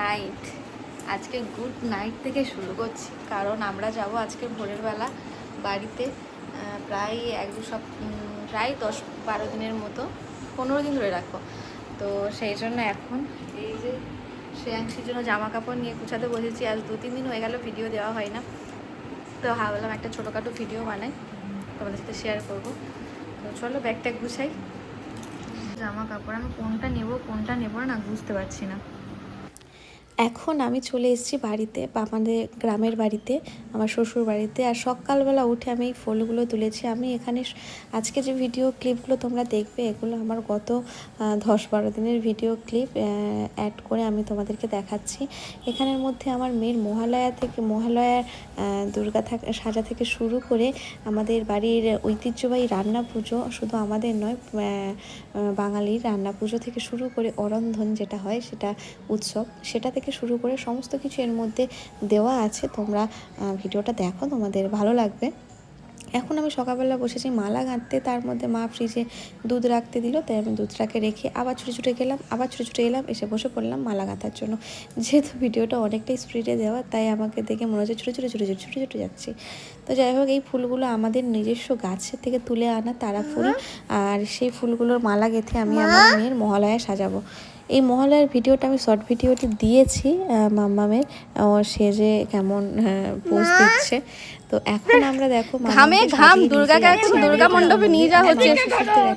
Night আজকে good night থেকে শুরু করছি। কারণ আমরা যাব আজকে ভোরের বেলা বাড়িতে প্রায় এক দু সপ উম, প্রায় দশ বারো দিনের মতো পনেরো দিন ধরে রাখো তো সেই জন্য এখন এই যে শ্রেয়াংশীর জন্য জামা কাপড় নিয়ে গুছাতে বসেছি। আজ দু তিন দিন হয়ে গেল ভিডিও দেওয়া হয় না। তো ভাবলাম একটা ছোটোখাটো ভিডিও বানাই তোমাদের সাথে শেয়ার করব। তো চলো ব্যাগটা গুছাই। জামা কাপড় আমি কোনটা নেব কোনটা নেব না বুঝতে পারছি না। এখন আমি চলে এসেছি বাড়িতে আমাদের গ্রামের বাড়িতে, আমার শ্বশুর বাড়িতে। আর সকালবেলা উঠে আমি এই ফুলগুলো তুলেছি। আমি এখানে আজকে যে ভিডিও ক্লিপগুলো তোমরা দেখবে, এগুলো আমার গত দশ বারো দিনের ভিডিও ক্লিপ অ্যাড করে আমি তোমাদেরকে দেখাচ্ছি। এখানের মধ্যে আমার মেয়ের মহালয়া থেকে, মহালয়ার দুর্গা থাক- সাজা থেকে শুরু করে আমাদের বাড়ির ঐতিহ্যবাহী রান্না পুজো, শুধু আমাদের নয় বাঙালির রান্না পুজো থেকে শুরু করে অরন্ধন যেটা হয়, সেটা উৎসব সেটা থেকে শুরু করে সমস্ত কিছু এর মধ্যে দেওয়া আছে। তোমরা ভিডিওটা দেখো তোমাদের ভালো লাগবে। এখন আমি সকালবেলা বসেছি মালা গাঁথতে তার মধ্যে মা ফ্রিজে দুধ রাখতে দিল তাই আমি দুধটাকে রেখে আবার ছুটে ছুটে গেলাম আবার ছুটে ছুটে এলাম এসে বসে পড়লাম মালা গাঁথার জন্য। যেহেতু ভিডিওটা অনেকটাই স্পিডে দেওয়া তাই আমাকে দেখে মনে হচ্ছে ছুটে ছুটে ছুটে ছুটে ছুটে ছুটে যাচ্ছি। তো যাই হোক এই ফুলগুলো আমাদের নিজস্ব গাছের থেকে তুলে আনা তারা ফুল আর সেই ফুলগুলোর মালা গেঁথে আমি আমার মেয়ের মহালয়ায় সাজাবো। এই মহালয়ার ভিডিওটা আমি শর্ট ভিডিওটি দিয়েছি মাম্মামের। সে যে কেমন পোস্ট দিচ্ছে। তো এখন আমরা দেখো ঘামে ঘাম। দুর্গাকে নিয়ে এখন দুর্গা মণ্ডপে নিয়ে যাওয়া হচ্ছে।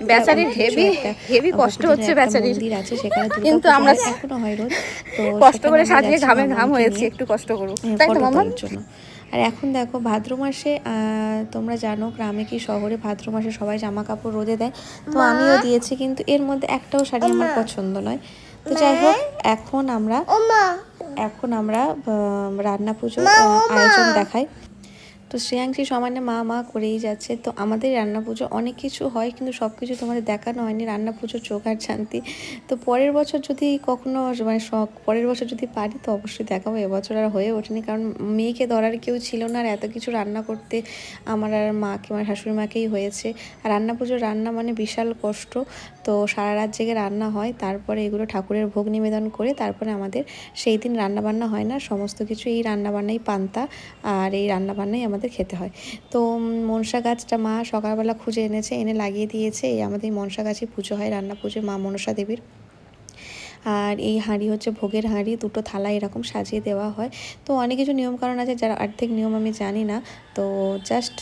বেচারির হেভি হেভি কষ্ট হচ্ছে বেচারির। মন্দির আছে সেখানে কিন্তু আমরা এখনও হয় রোজ তো কষ্ট করে সাজিয়ে ঘামে ঘাম হয়েছে একটু কষ্ট করুক হ্যাঁ, তাই তো ফটো মামা জন্য। আর এখন দেখো ভাদ্র মাসে তোমরা জানো গ্রামে কি শহরে ভাদ্র মাসে সবাই জামা কাপড় রোদে দেয়? তো আমিও দিয়েছি কিন্তু এর মধ্যে একটাও শাড়ি আমার পছন্দ নয়। তো যাই হোক এখন আমরা এখন আমরা রান্না পুজোর আয়োজন দেখাই। তো শ্রেয়াংশী সমানে মা মা করেই যাচ্ছে। তো আমাদের রান্না পুজো অনেক কিছু হয়, কিন্তু সব কিছু তোমাদের দেখানো হয়নি। রান্না পুজো চোখ আর শান্তি। তো পরের বছর যদি কখনো মানে শখ পরের বছর যদি পারি, তো অবশ্যই দেখাবো। এবছর আর হয়ে ওঠেনি, কারণ মেয়েকে ধরার কেউ ছিল না, আর এত কিছু রান্না করতে আমার আর মাকে, আমার শাশুড়ি মাকেই হয়েছে। আর রান্না পুজোর রান্না মানে বিশাল কষ্ট। তো সারা রাত জেগে রান্না হয়, তারপরে এগুলো ঠাকুরের ভোগ নিবেদন করে, তারপরে আমাদের সেই দিন রান্নাবান্না হয় না। সমস্ত কিছু এই রান্নাবান্নাই পান্তা, আর এই রান্না বান্নাই আমাদের খেতে হয়। তো মনসা গাছটা মা সকালবেলা খুঁজে এনেছে, এনে লাগিয়ে দিয়েছে। এই আমাদের মনসা গাছে পুজো হয়, রান্না পুজো মা মনসা দেবীর। আর এই হাঁড়ি হচ্ছে ভোগের হাঁড়ি, দুটো থালা এরকম সাজিয়ে দেওয়া হয়। তো অনেক কিছু নিয়মকানুন আছে, যারা আর্থিক নিয়ম আমি জানি না। তো জাস্ট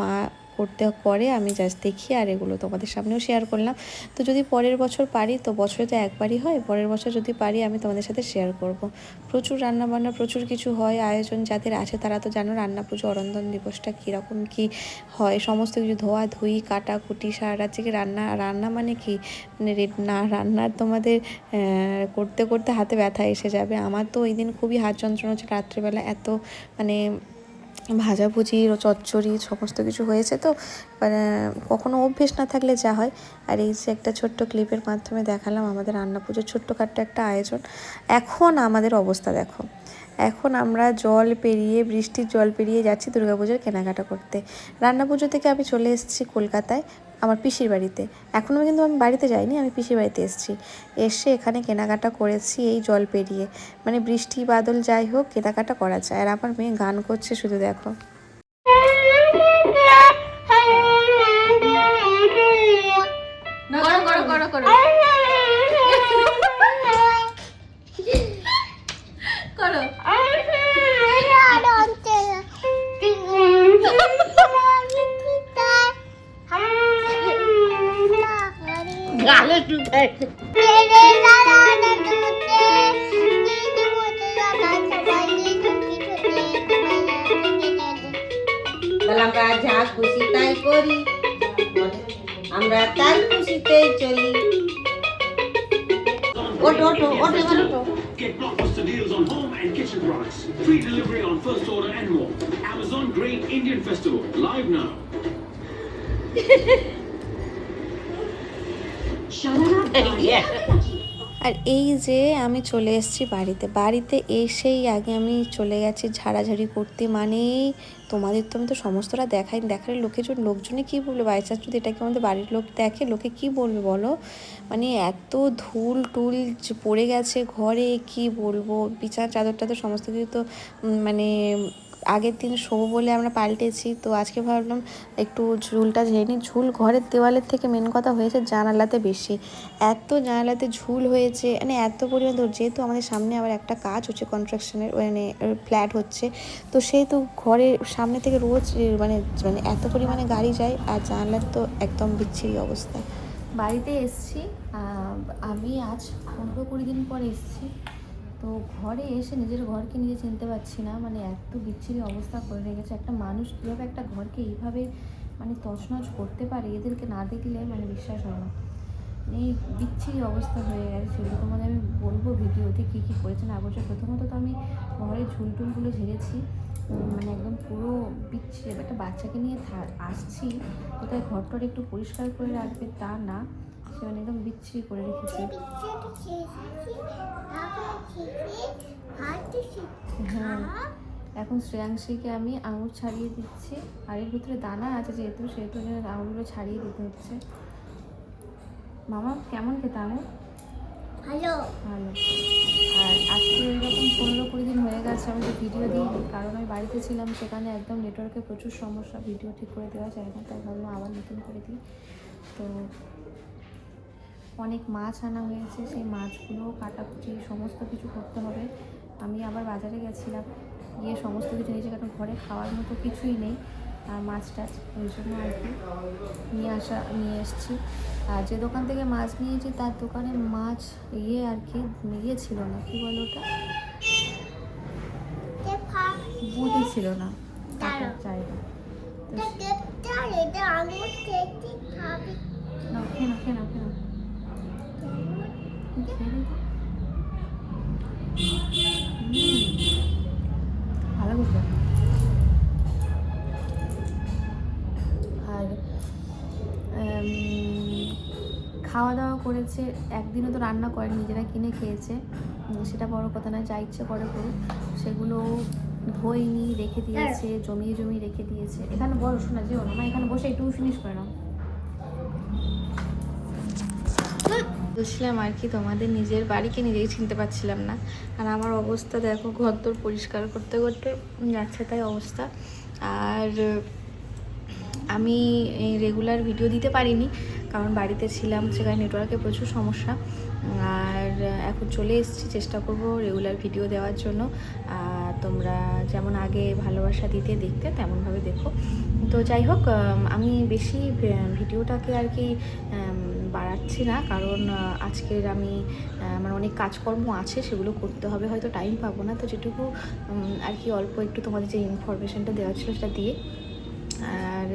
মা করতে করে আমি জাস্ট দেখি আর এগুলো তোমাদের সামনেও শেয়ার করলাম। তো যদি পরের বছর পারি, তো বছরে তো একবারই হয়, পরের বছর যদি পারি আমি তোমাদের সাথে শেয়ার করব। প্রচুর রান্না বান্না প্রচুর কিছু হয়, আয়োজন যাদের আছে তারা তো জানো রান্না পুজো, অরন্ধন দিবসটা কীরকম কি হয়, সমস্ত কিছু ধোয়া ধুই, কাটা কুটি, সারা রাত থেকে রান্না রান্না মানে কি? মানে না, রান্নার তোমাদের করতে করতে হাতে ব্যথা এসে যাবে। আমার তো ওই দিন খুবই হাত যন্ত্রণা হচ্ছে, রাত্রেবেলা এত মানে ভাজাভুজি চচ্চড়ি সমস্ত কিছু হয়েছে তো। মানে কখনো অভ্যেস না থাকলে যা হয়। আর এই যে একটা ছোট্ট ক্লিপের মাধ্যমে দেখালাম আমাদের রান্না পুজোর ছোট্টখাট্ট একটা আয়োজন। এখন আমাদের অবস্থা দেখো। এখন আমরা জল পেরিয়ে, বৃষ্টির জল পেরিয়ে যাচ্ছি দুর্গাপুজোর কেনাকাটা করতে। রান্না পুজো থেকে আমি চলে এসেছি কলকাতায়। আমার পিসির বাড়িতে। এখনও কিন্তু আমি বাড়িতে যাইনি আমি পিসির বাড়িতে এসেছি। এসে এখানে কেনাকাটা করেছি এই জল পেরিয়ে। মানে বৃষ্টি বাদল যাই হোক কেনাকাটা করা যায়। আর আমার মেয়ে গান করছে শুধু দেখো। করো করো করো করো করো আমরা যা খুশি তাই করি আমরা তার খুশিতেই চলি ওঠো ওঠো ওঠো এবার ওঠো Get blockbuster deals on home and kitchen products. Free delivery on first order and more. Amazon Great Indian Festival, live now. আর এই যে আমি চলে এসেছি বাড়িতে বাড়িতে এসেই আগে আমি চলে গেছি ঝাড়াঝাড়ি করতে মানে তোমাদের তো আমি তো সমস্তটা দেখাই দেখার লোকেজন লোকজনে কী বলবে? বাই চান্স যদি এটাকে আমাদের বাড়ির লোক দেখে, লোকে কি বলবে বলো? মানে এত ধুল টুল পড়ে গেছে ঘরে, কি বলব? বিছানা চাদর টাদর সমস্ত কিছু তো মানে আগের দিন শোবো বলে আমরা পাল্টেছি, তো আজকে ভাবলাম একটু ঝুলটা ঝেড়ে নিই। ঝুল ঘরের দেওয়ালের থেকে মেন কথা হয়েছে জানালাতে বেশি। এত জানালাতে ঝুল হয়েছে মানে এত পরিমাণ ধর যেহেতু আমাদের সামনে আবার একটা কাজ হচ্ছে কনস্ট্রাকশনের মানে ফ্ল্যাট হচ্ছে, তো সেহেতু ঘরের সামনে থেকে রোজ মানে মানে এত পরিমাণে গাড়ি যায় আর জানালার তো একদম বিচ্ছিরি অবস্থা। বাড়িতে এসছি আমি আজ পনেরো কুড়ি দিন পর এসছি। তো ঘরে এসে নিজের ঘরকে নিজে চিনতে পারছি না। মানে এত বিচ্ছিরি অবস্থা করে রেখেছে। একটা মানুষ কীভাবে একটা ঘরকে এইভাবে মানে তছনছ করতে পারে, এদেরকে না দেখলে মানে বিশ্বাস হয় না। এই বিচ্ছিরি অবস্থা হয়ে গেছে। সেগুলো তোমাদের আমি বলব ভিডিওতে কী কী করেছে না প্রথমত তো আমি ঘরে ঝুলটুলগুলো ঝেড়েছি। মানে একদম পুরো বিচ্ছিরি। একটা বাচ্চাকে নিয়ে আসছি। কোথায় ঘরটর একটু পরিষ্কার করে রাখবে তা না। সে মানে একদম বিচ্ছিরি করে রেখেছি। হ্যাঁ এখন শ্রেয়াংশীকে আমি আঙুর ছাড়িয়ে দিচ্ছি। আর এর ভিতরে দানা আছে যেহেতু সেহেতু যে আঙুরগুলো ছাড়িয়ে দিতে হচ্ছে। মামা কেমন খেতে আঙুর? ভালো। ভালো। আর আজকে এরকম পনেরো কুড়ি দিন হয়ে গেছে আমি তো ভিডিও দিইনি। কারণ আমি বাড়িতে ছিলাম সেখানে একদম নেটওয়ার্কের প্রচুর সমস্যা ভিডিও ঠিক করে দেওয়া যায় না তাই ভাবলাম আবার নতুন করে দিই। তো অনেক মাছ আনা হয়েছে সেই মাছগুলো কাটাকুটি সমস্ত কিছু করতে হবে। আমি আবার বাজারে গেছিলাম গিয়ে সমস্ত কিছু নিয়েছি কারণ ঘরে খাওয়ার মতো কিছুই নেই। আর মাছ টাছ ওই জন্য আর কি নিয়ে আসা নিয়ে এসেছি। আর যে দোকান থেকে মাছ নিয়েছি তার দোকানে মাছ ইয়ে আর কি ইয়ে ছিল না কি বলো ওটা? বুদ্ধি ছিল না খাবি। না খেয়ে না খেয়ে না খেয়ে না ভালো করবে আর খাওয়া দাওয়া করেছে একদিনও তো রান্না করে নিজেরা কিনে খেয়েছে। সেটা বড় কথা না যা ইচ্ছে করে করুক। সেগুলো ধোয়নি রেখে দিয়েছে জমিয়ে জমিয়ে রেখে দিয়েছে। এখানে বড় শোনা যেও না এখানে বসে একটু ফিনিশ করে নাও। বলছিলাম আর কি, তোমাদের নিজের বাড়িকে নিজেই চিনতে পারছিলাম না। আর আমার অবস্থা দেখো ঘর তোর পরিষ্কার করতে করতে যাচ্ছে তাই অবস্থা। আর আমি রেগুলার ভিডিও দিতে পারিনি, কারণ বাড়িতে ছিলাম, সেখানে নেটওয়ার্কের প্রচুর সমস্যা। আর এখন চলে এসেছি, চেষ্টা করব রেগুলার ভিডিও দেওয়ার জন্য। তোমরা যেমন আগে ভালোবাসা দিতে, দেখতে, তেমনভাবে দেখো। তো যাই হোক, আমি বেশি ভিডিওটাকে আর কি বাড়াচ্ছি না, কারণ আজকের আমি আমার অনেক কাজকর্ম আছে, সেগুলো করতে হবে, হয়তো টাইম পাবো না। তো যেটুকু আর কি অল্প একটু তোমাদের যে ইনফরমেশানটা দেওয়া ছিল সেটা দিয়ে। আর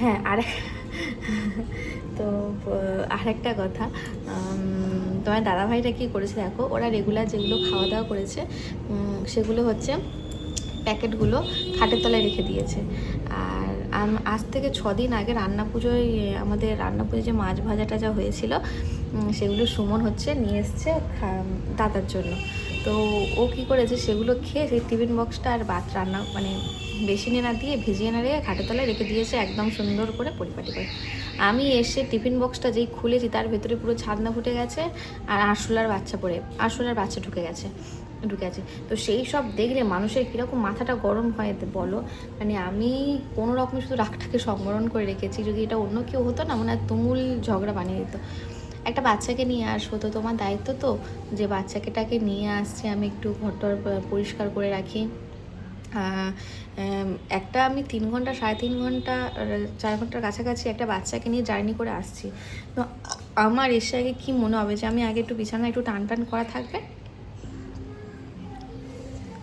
হ্যাঁ আর তো আর একটা কথা তোমার দাদাভাইটা কী করেছে দেখো, ওরা রেগুলার যেগুলো খাওয়া দাওয়া করেছে সেগুলো হচ্ছে প্যাকেটগুলো খাটের তলায় রেখে দিয়েছে। আর আজ থেকে ছ দিন আগে রান্না পুজোয়, আমাদের রান্না পুজোয় যে মাছ ভাজাটা যা হয়েছিল সেগুলো সুমন হচ্ছে, নিয়ে এসছে দাদার জন্য। তো ও কী করেছে, সেগুলো খেয়ে সেই টিফিন বক্সটা আর বাত রান্না মানে বেসিনে না দিয়ে ভিজিয়ে না রেখে খাটের তলায় রেখে দিয়েছে একদম সুন্দর করে পরিপাটি করে। আমি এসে টিফিন বক্সটা যেই খুলেছি, তার ভেতরে পুরো ছাদনা ফুটে গেছে আর আরশোলার বাচ্চা পড়ে, আরশোলার বাচ্চা ঢুকে গেছে। ঢুকে আছে। তো সেই সব দেখলে মানুষের কীরকম মাথাটা গরম হয় বলো? মানে আমি কোনো রকম শুধু রাগটাকে সংবরণ করে রেখেছি। যদি এটা অন্য কেউ হতো না মানে তুমুল ঝগড়া বানিয়ে দিত। একটা বাচ্চাকে নিয়ে আসব তো তোমার দায়িত্ব তো? যে বাচ্চাকেটাকে নিয়ে আসছে, আমি একটু ঘরটর পরিষ্কার করে রাখি। একটা আমি তিন ঘণ্টা, সাড়ে তিন ঘণ্টা চার ঘণ্টার কাছাকাছি একটা বাচ্চাকে নিয়ে জার্নি করে আসছি। তো আমার এসে আগে কী মনে হবে যে আমি আগে একটু বিছানা একটু টান টান করা থাকবে?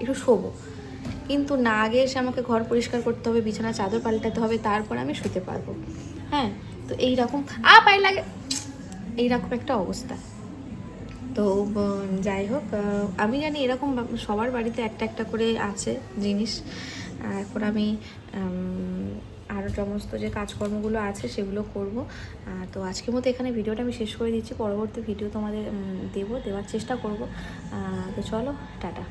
একটু শোবো। কিন্তু না আগে এসে আমাকে ঘর পরিষ্কার করতে হবে বিছানা চাদর পাল্টাতে হবে, তারপর আমি শুতে পারব। হ্যাঁ তো এই রকম আ, পায়ে লাগে এইরকম একটা অবস্থা। তো যাই হোক আমি জানি এরকম সবার বাড়িতে একটা একটা করে আছে জিনিস। এখন আমি আরও সমস্ত যে কাজকর্মগুলো আছে সেগুলো করব। তো আজকের মতো এখানে ভিডিওটা আমি শেষ করে দিচ্ছি। পরবর্তী ভিডিও তোমাদের দেবো, দেওয়ার চেষ্টা করব। তো চলো, টাটা।